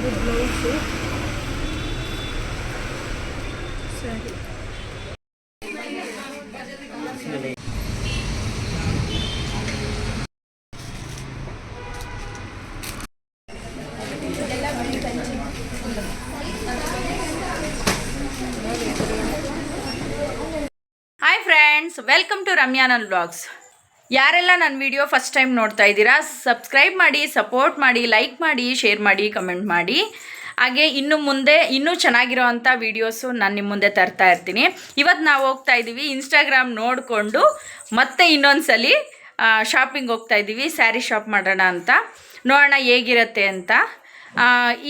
ಇದು ಬ್ಲೌಸು ಸರಿ hi friends welcome to ರಮ್ಯಾನಲ್ blogs ಯಾರೆಲ್ಲ ನನ್ನ ವಿಡಿಯೋ ಫಸ್ಟ್ ಟೈಮ್ ನೋಡ್ತಾ ಇದ್ದೀರಾ ಸಬ್ಸ್ಕ್ರೈಬ್ ಮಾಡಿ ಸಪೋರ್ಟ್ ಮಾಡಿ ಲೈಕ್ ಮಾಡಿ ಶೇರ್ ಮಾಡಿ ಕಮೆಂಟ್ ಮಾಡಿ. ಹಾಗೆ ಇನ್ನು ಮುಂದೆ, ಇನ್ನೂ ಚೆನ್ನಾಗಿರೋ ಅಂಥ ವೀಡಿಯೋಸು ನಾನು ನಿಮ್ಮ ಮುಂದೆ ತರ್ತಾ ಇರ್ತೀನಿ. ಇವತ್ತು ನಾವು ಹೋಗ್ತಾ ಇದ್ದೀವಿ ಇನ್ಸ್ಟಾಗ್ರಾಮ್ ನೋಡಿಕೊಂಡು, ಮತ್ತೆ ಇನ್ನೊಂದು ಸಲ ಶಾಪಿಂಗ್ ಹೋಗ್ತಾ ಇದ್ದೀವಿ ಸ್ಯಾರಿ ಶಾಪ್ ಮಾಡೋಣ ಅಂತ. ನೋಡೋಣ ಹೇಗಿರುತ್ತೆ ಅಂತ.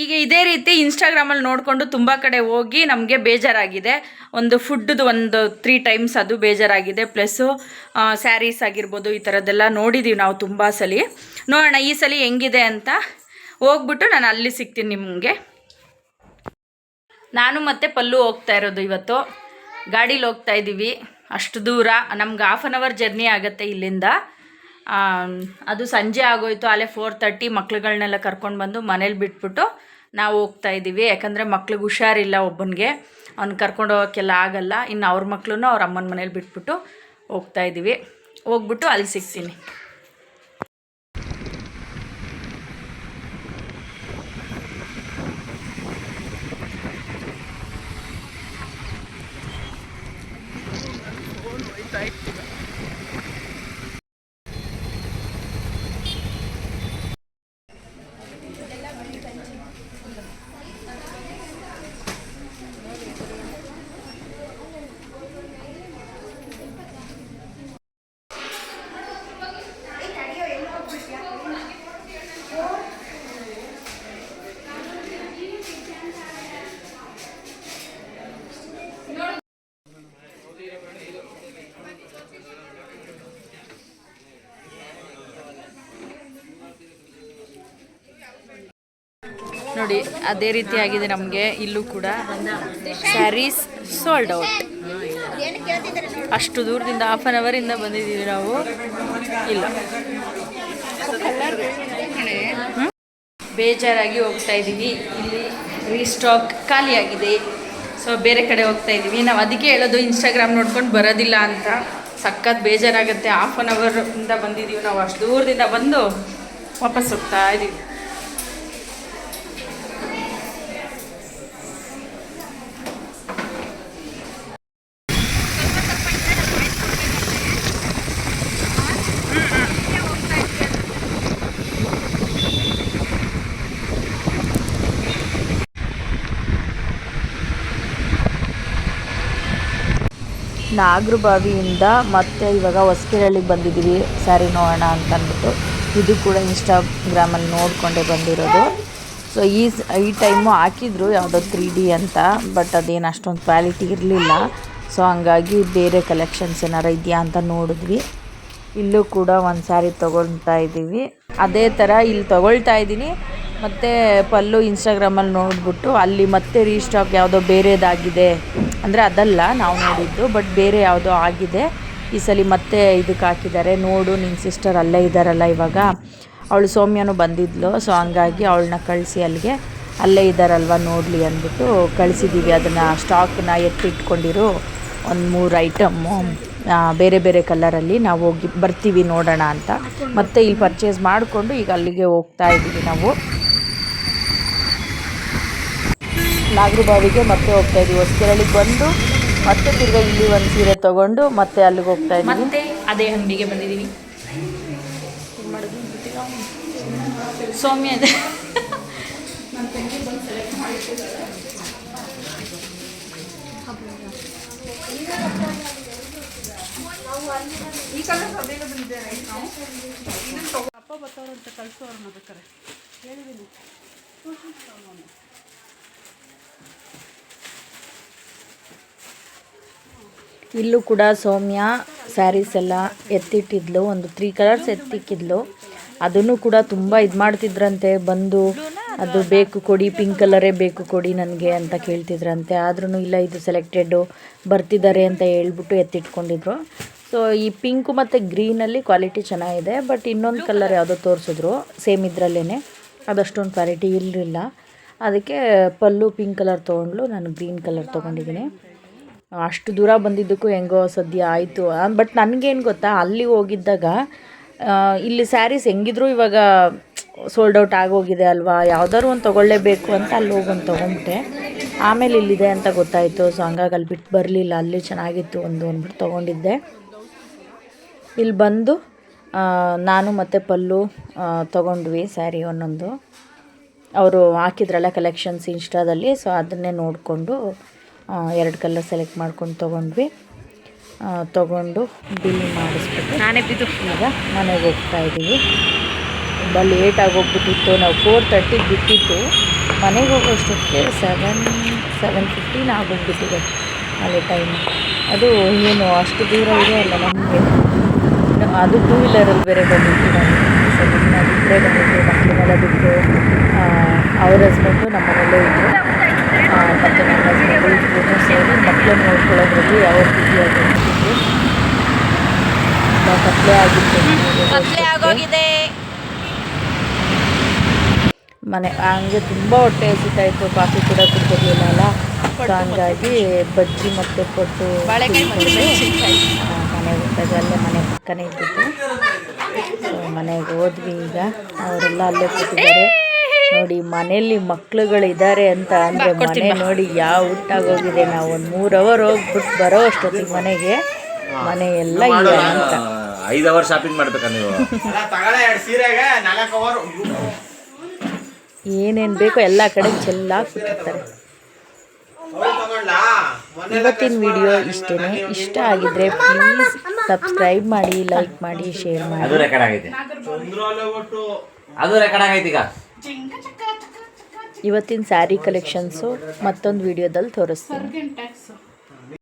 ಈಗ ಇದೇ ರೀತಿ ಇನ್ಸ್ಟಾಗ್ರಾಮಲ್ಲಿ ನೋಡಿಕೊಂಡು ತುಂಬ ಕಡೆ ಹೋಗಿ ನಮಗೆ ಬೇಜಾರಾಗಿದೆ. ಒಂದು ಫುಡ್ದು ಒಂದು ತ್ರೀ ಟೈಮ್ಸ್ ಅದು ಬೇಜಾರಾಗಿದೆ. ಪ್ಲಸ್ಸು ಸ್ಯಾರೀಸ್ ಆಗಿರ್ಬೋದು ಈ ಥರದ್ದೆಲ್ಲ ನೋಡಿದ್ದೀವಿ ನಾವು ತುಂಬ ಸಲ. ನೋಡೋಣ ಈ ಸಲ ಹೆಂಗಿದೆ ಅಂತ. ಹೋಗ್ಬಿಟ್ಟು ನಾನು ಅಲ್ಲಿ ಸಿಗ್ತೀನಿ ನಿಮಗೆ. ನಾನು ಮತ್ತೆ ಪಲ್ಲು ಹೋಗ್ತಾ ಇರೋದು ಇವತ್ತು. ಗಾಡೀಲಿ ಹೋಗ್ತಾ ಇದ್ದೀವಿ ಅಷ್ಟು ದೂರ. ನಮ್ಗೆ ಹಾಫ್ ಆನ್ ಅವರ್ ಜರ್ನಿ ಆಗುತ್ತೆ ಇಲ್ಲಿಂದ. ಅದು ಸಂಜೆ ಆಗೋಯ್ತು, ಅಲ್ಲೇ ಫೋರ್ ತರ್ಟಿ ಮಕ್ಳುಗಳನ್ನೆಲ್ಲ ಕರ್ಕೊಂಡು ಬಂದು ಮನೇಲಿ ಬಿಟ್ಬಿಟ್ಟು ನಾವು ಹೋಗ್ತಾ ಇದ್ದೀವಿ ಯಾಕಂದರೆ ಮಕ್ಳಿಗೆ ಹುಷಾರಿಲ್ಲ ಒಬ್ಬನಿಗೆ. ಅವ್ನು ಕರ್ಕೊಂಡು ಹೋಗೋಕ್ಕೆಲ್ಲ ಆಗಲ್ಲ. ಇನ್ನು ಅವ್ರ ಮಕ್ಳು ಅವ್ರ ಅಮ್ಮನ ಮನೇಲಿ ಬಿಟ್ಬಿಟ್ಟು ಹೋಗ್ತಾ ಇದ್ದೀವಿ ಹೋಗ್ಬಿಟ್ಟು ಅಲ್ಲಿ ಸಿಗ್ತೀನಿ. ನೋಡಿ, ಅದೇ ರೀತಿ ಆಗಿದೆ ನಮಗೆ ಇಲ್ಲೂ ಕೂಡ ಸ್ಯಾರೀಸ್ ಸೋಲ್ಡ್ ಔಟ್. ಅಷ್ಟು ದೂರದಿಂದ ಹಾಫ್ ಆನ್ ಅವರಿಂದ ಬಂದಿದ್ದೀವಿ ನಾವು. ಇಲ್ಲ. ಬೇಜಾರಾಗಿ ಹೋಗ್ತಾ ಇದ್ದೀವಿ. ಇಲ್ಲಿ ರೀಸ್ಟಾಕ್ ಖಾಲಿಯಾಗಿದೆ. ಸೊ ಬೇರೆ ಕಡೆ ಹೋಗ್ತಾ ಇದ್ದೀವಿ. ನಾವು ಅದಕ್ಕೆ ಹೇಳೋದು ಇನ್ಸ್ಟಾಗ್ರಾಮ್ ನೋಡ್ಕೊಂಡು ಬರೋದಿಲ್ಲ ಅಂತ. ಸಖತ್ ಬೇಜಾರಾಗುತ್ತೆ. ಹಾಫ್ ಆನ್ ಅವರಿಂದ ಬಂದಿದ್ದೀವಿ ನಾವು. ಅಷ್ಟು ದೂರದಿಂದ ಬಂದು ವಾಪಸ್ ಹೋಗ್ತಾ ಇದ್ದೀವಿ. ನಾಗರಬಾವಿಯಿಂದ ಮತ್ತೆ ಇವಾಗ ಹೊಸಕೆರಳಿಗೆ ಬಂದಿದ್ದೀವಿ. ಸ್ಯಾರಿ ನೋಡೋಣ ಅಂತ ಅಂದ್ಬಿಟ್ಟು ಇದು ಕೂಡ ಇನ್ಸ್ಟಾಗ್ರಾಮಲ್ಲಿ ನೋಡಿಕೊಂಡೇ ಬಂದಿರೋದು. ಸೊ ಈ ಈ ಟೈಮು ಹಾಕಿದ್ರು ಯಾವುದೋ ತ್ರೀ ಡಿ ಅಂತ ಬಟ್ ಅದೇನು ಅಷ್ಟೊಂದು ಕ್ವಾಲಿಟಿ ಇರಲಿಲ್ಲ. ಸೊ ಹಂಗಾಗಿ ಬೇರೆ ಕಲೆಕ್ಷನ್ಸ್ ಏನಾರು ಇದೆಯಾ ಅಂತ ನೋಡಿದ್ವಿ. ಇಲ್ಲೂ ಕೂಡ ಒಂದು ಸ್ಯಾರಿ ತೊಗೊಳ್ತಾ ಇದ್ದೀವಿ ಅದೇ ಥರ ಇಲ್ಲಿ ತೊಗೊಳ್ತಾ ಇದ್ದೀನಿ ಮತ್ತು ಪಲ್ಲು ಇನ್ಸ್ಟಾಗ್ರಾಮಲ್ಲಿ ನೋಡಿಬಿಟ್ಟು ಅಲ್ಲಿ ಮತ್ತೆ ರೀಸ್ಟಾಕ್ ಯಾವುದೋ ಬೇರೆದಾಗಿದೆ. ಅಂದರೆ ಅದಲ್ಲ ನಾವು ನೋಡಿದ್ದು ಬಟ್ ಬೇರೆ ಯಾವುದೋ ಆಗಿದೆ. ಈ ಸಲ ಮತ್ತೆ ಇದಕ್ಕೆ ಹಾಕಿದ್ದಾರೆ. ನೋಡು ನಿನ್ನ ಸಿಸ್ಟರ್ ಅಲ್ಲೇ ಇದ್ದಾರಲ್ಲ ಇವಾಗ. ಅವಳು ಸೌಮ್ಯನು ಬಂದಿದ್ಲು ಸೊ ಹಂಗಾಗಿ ಅವಳನ್ನ ಕಳಿಸಿ ಅಲ್ಲಿಗೆ. ಅಲ್ಲೇ ಇದ್ದಾರಲ್ವ ನೋಡಲಿ ಅಂದ್ಬಿಟ್ಟು ಕಳಿಸಿದ್ದೀವಿ ಅದನ್ನು ಸ್ಟಾಕ್ನ ಎತ್ತಿಟ್ಕೊಂಡಿರು ಒಂದು ಮೂರು ಐಟಮ್ಮು ಬೇರೆ ಬೇರೆ ಕಲರಲ್ಲಿ ನಾವು ಹೋಗಿ ಬರ್ತೀವಿ ನೋಡೋಣ ಅಂತ. ಮತ್ತೆ ಇಲ್ಲಿ ಪರ್ಚೇಸ್ ಮಾಡಿಕೊಂಡು ಈಗ ಅಲ್ಲಿಗೆ ಹೋಗ್ತಾ ಇದ್ದೀವಿ ನಾವು. ನಾಗರಬಾವಿಗೆ ಮತ್ತೆ ಹೋಗ್ತಾ ಇದ್ದೀವಿ. ಹೊಸಕೆರಳಿಗೆ ಬಂದು ಮತ್ತೆ ತಿರ್ಗ ಇಲ್ಲಿ ಒಂದು ಸೀರೆ ತಗೊಂಡು ಮತ್ತೆ ಅಲ್ಲಿಗೆ ಹೋಗ್ತಾ ಇದ್ದೀವಿ. ಅದೇ ಅಂಗಡಿಗೆ ಬಂದಿದ್ದೀವಿ. ಸೌಮ್ಯ ಇದೆ. ಅಪ್ಪ ಬರ್ತಾವ್ರಂತ ಕಳ್ಸೋರು ಬೇಕಾರೆ ಹೇಳಿದ್ದೀನಿ. ಇಲ್ಲೂ ಕೂಡ ಸೌಮ್ಯ ಸ್ಯಾರೀಸ್ ಎಲ್ಲ ಎತ್ತಿಟ್ಟಿದ್ಲು ಒಂದು ತ್ರೀ ಕಲರ್ಸ್ ಎತ್ತಿಕ್ಕಿದ್ಲು. ಅದನ್ನು ಕೂಡ ತುಂಬ ಇದು ಮಾಡ್ತಿದ್ರಂತೆ ಬಂದು ಅದು ಬೇಕು ಕೊಡಿ ಪಿಂಕ್ ಕಲರೇ ಬೇಕು ಕೊಡಿ ನನಗೆ ಅಂತ ಕೇಳ್ತಿದ್ರಂತೆ. ಆದ್ರೂ ಇಲ್ಲ ಇದು ಸೆಲೆಕ್ಟೆಡ್ ಬರ್ತಿದ್ದಾರೆ ಅಂತ ಹೇಳ್ಬಿಟ್ಟು ಎತ್ತಿಟ್ಕೊಂಡಿದ್ರು. ಸೊ ಈ ಪಿಂಕು ಮತ್ತು ಗ್ರೀನಲ್ಲಿ ಕ್ವಾಲಿಟಿ ಚೆನ್ನಾಗಿದೆ ಬಟ್ ಇನ್ನೊಂದು ಕಲರ್ ಯಾವುದೋ ತೋರಿಸಿದ್ರು ಸೇಮ್ ಇದರಲ್ಲೇ ಅದಷ್ಟೊಂದು ಕ್ವಾಲಿಟಿ ಇರಲಿಲ್ಲ. ಅದಕ್ಕೆ ಪಲ್ಲು ಪಿಂಕ್ ಕಲರ್ ತೊಗೊಂಡ್ಲು ನಾನು ಗ್ರೀನ್ ಕಲರ್ ತೊಗೊಂಡಿದ್ದೀನಿ. ಅಷ್ಟು ದೂರ ಬಂದಿದ್ದಕ್ಕೂ ಹೆಂಗೋ ಸದ್ಯ ಆಯಿತು. ಬಟ್ ನನಗೇನು ಗೊತ್ತಾ ಅಲ್ಲಿ ಹೋಗಿದ್ದಾಗ ಇಲ್ಲಿ ಸ್ಯಾರೀಸ್ ಹೆಂಗಿದ್ರು ಇವಾಗ ಸೋಲ್ಡ್ ಔಟ್ ಆಗೋಗಿದೆ ಅಲ್ವಾ ಯಾವ್ದಾದ್ರು ಒಂದು ತೊಗೊಳ್ಳೇಬೇಕು ಅಂತ ಅಲ್ಲಿ ಹೋಗಿ ಒಂದು ತೊಗೊಂಬಿಟ್ಟೆ. ಆಮೇಲೆ ಇಲ್ಲಿದೆ ಅಂತ ಗೊತ್ತಾಯಿತು ಸೊ ಹಂಗಾಗಿ ಅಲ್ಲಿ ಬಿಟ್ಟು ಬರಲಿಲ್ಲ ಅಲ್ಲಿ ಚೆನ್ನಾಗಿತ್ತು ಒಂದು ಅಂದ್ಬಿಟ್ಟು ತೊಗೊಂಡಿದ್ದೆ. ಇಲ್ಲಿ ಬಂದು ನಾನು ಮತ್ತು ಪಲ್ಲು ತೊಗೊಂಡ್ವಿ ಸ್ಯಾರಿ ಒಂದೊಂದು. ಅವರು ಹಾಕಿದ್ರಲ್ಲ ಕಲೆಕ್ಷನ್ಸ್ ಇನ್ಸ್ಟಾದಲ್ಲಿ ಸೊ ಅದನ್ನೇ ನೋಡಿಕೊಂಡು ಎರಡು ಕಲರ್ ಸೆಲೆಕ್ಟ್ ಮಾಡ್ಕೊಂಡು ತೊಗೊಂಡ್ವಿ. ತೊಗೊಂಡು ಬಿಲ್ ಮಾಡಿಸ್ಬಿಟ್ಟು ನಾನೇ ಬಿದ್ದು. ಈಗ ಮನೆಗೆ ಹೋಗ್ತಾ ಇದ್ದೀವಿ. ತುಂಬ ಲೇಟ್ ಹೋಗ್ಬಿಟ್ಟಿತ್ತು ನಾವು ಫೋರ್ ತರ್ಟಿಗೆ ಬಿಟ್ಟಿತ್ತು ಮನೆಗೆ ಹೋಗೋಷ್ಟೊತ್ತಿಗೆ ಸೆವೆನ್ ಸೆವೆನ್ ಫಿಫ್ಟೀನ್ ಆಗೋಗ್ಬಿಟ್ಟಿದೆ ಅಲ್ಲಿ ಟೈಮ್ ಅದು ಏನು ಅಷ್ಟು ದೂರ ಇದೆ ಅಲ್ಲ ನಮಗೆ. ಅದು ಟೂ ವೀಲರಲ್ಲಿ ಬೇರೆ ಬಂದಿತ್ತು ನಾನು ಇಬ್ಬರೇ ಬಂದಿದ್ದು ಮಕ್ಕಳನ್ನೆಲ್ಲ ಬಿಟ್ಟು ಅವ್ರ ಹಸ್ಬೆಂಡು ನಮ್ಮ ಮನೇಲೇ ಇದ್ದರು ಮತ್ತು ನಮ್ಮ ಹಸ್ಬೆಂಡು ಇಬ್ಬರು ಸೇರಿ ಮಕ್ಕಳನ್ನು ನೋಡ್ಕೊಳ್ಳೋದ್ರಲ್ಲಿ ಯಾವ ಬಿಸಿ ಆಗಿರ್ತಿದ್ರು. ಕತ್ಲೆ ಆಗಿತ್ತು ಆಗೋಗಿದೆ. ಮನೆ ಹಂಗೆ ತುಂಬ ಹೊಟ್ಟೆ ಹಸಿತಾ ಇತ್ತು ಕಾಫಿ ಕೂಡ ಕುಡ್ಕೊಳ್ಳಿಲ್ಲ ಅಲ್ಲ. ಹಂಗಾಗಿ ಬಜ್ಜಿ ಮತ್ತು ಪೊಟ್ಟು ಮನೆಗೆ ಹೋದಾಗ ಅಲ್ಲೇ ಮನೆ ಪಕ್ಕನೇ ಇದ್ದಿದ್ದು. ಸೊ ಮನೆಗೆ ಹೋದ್ವಿ ಈಗ. ಅವರೆಲ್ಲ ಅಲ್ಲೇ ಕೂತಿದ್ದಾರೆ. ನೋಡಿ ಮನೆಯಲ್ಲಿ ಮಕ್ಕಳುಗಳಿದ್ದಾರೆ ಅಂತ ಅಂದರೆ ಮನೆ ನೋಡಿ ಯಾವ ಹುಟ್ಟಾಗೋಗಿದೆ. ನಾವು ಒಂದು ಮೂರು ಅವರ್ ಹೋಗ್ಬಿಟ್ಟು ಬರೋ ಅಷ್ಟೊತ್ತಿಗೆ ಮನೆಗೆ. ಮನೆ ಎಲ್ಲ ಇದೆ ಅಂತ. ಐದು ಅವರ್ ಶಾಪಿಂಗ್ ಮಾಡ್ಬೇಕಾ ನೀವು? ಏನೇನು ಬೇಕೋ ಎಲ್ಲ ಕಡೆ ಚೆಲ್ಲಾಗಿ ಬಿಟ್ಟಿರ್ತಾರೆ ಇವತ್ತಿನ ವಿಡಿಯೋ ಇಷ್ಟೇ ಇಷ್ಟ ಆಗಿದ್ರೆ ಪ್ಲೀಸ್ ಸಬ್ಸ್ಕ್ರೈಬ್ ಮಾಡಿ ಲೈಕ್ ಮಾಡಿ ಶೇರ್ ಮಾಡಿ. ಅದು ರೆಕಾರ್ಡ್ ಆಗೈತೆ. ಅದು ರೆಕಾರ್ಡ್ ಆಗೈತೆ ಈಗ. ಇವತ್ತಿನ ಸ್ಯಾರಿ ಕಲೆಕ್ಷನ್ಸು ಮತ್ತೊಂದು ವಿಡಿಯೋದಲ್ಲಿ ತೋರಿಸ್ತೀನಿ.